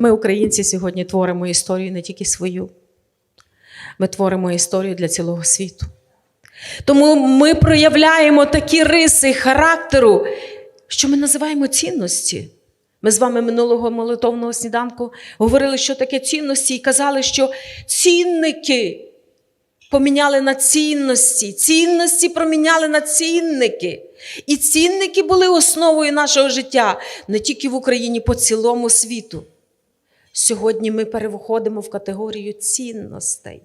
Ми, українці, сьогодні творимо історію не тільки свою, ми творимо історію для цілого світу. Тому ми проявляємо такі риси характеру, що ми називаємо цінності. Ми з вами минулого молитовного сніданку говорили, що таке цінності, і казали, що цінники поміняли на цінності, цінності проміняли на цінники. І цінники були основою нашого життя не тільки в Україні, по цілому світу. Сьогодні ми переходимо в категорію цінностей.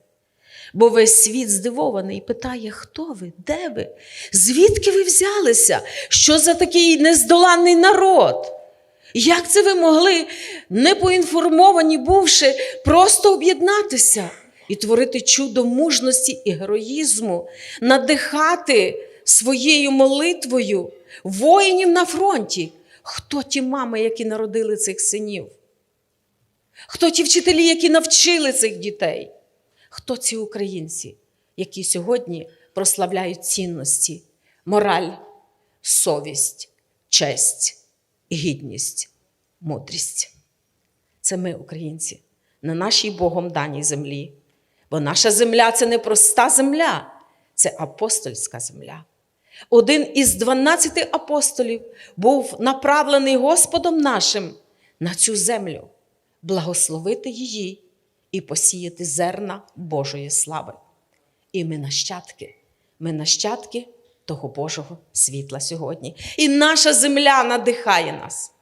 Бо весь світ здивований і питає, хто ви, де ви? Звідки ви взялися? Що за такий нездоланний народ? Як це ви могли, не поінформовані бувши, просто об'єднатися і творити чудо мужності і героїзму, надихати своєю молитвою воїнів на фронті? Хто ті мами, які народили цих синів? Хто ті вчителі, які навчили цих дітей? Хто ці українці, які сьогодні прославляють цінності, мораль, совість, честь, гідність, мудрість? Це ми, українці, на нашій Богом даній землі. Бо наша земля це не проста земля, це апостольська земля. Один із 12 апостолів був направлений Господом нашим на цю землю, благословити її і посіяти зерна Божої слави. І ми нащадки, ми нащадки того Божого світла сьогодні. І наша земля надихає нас.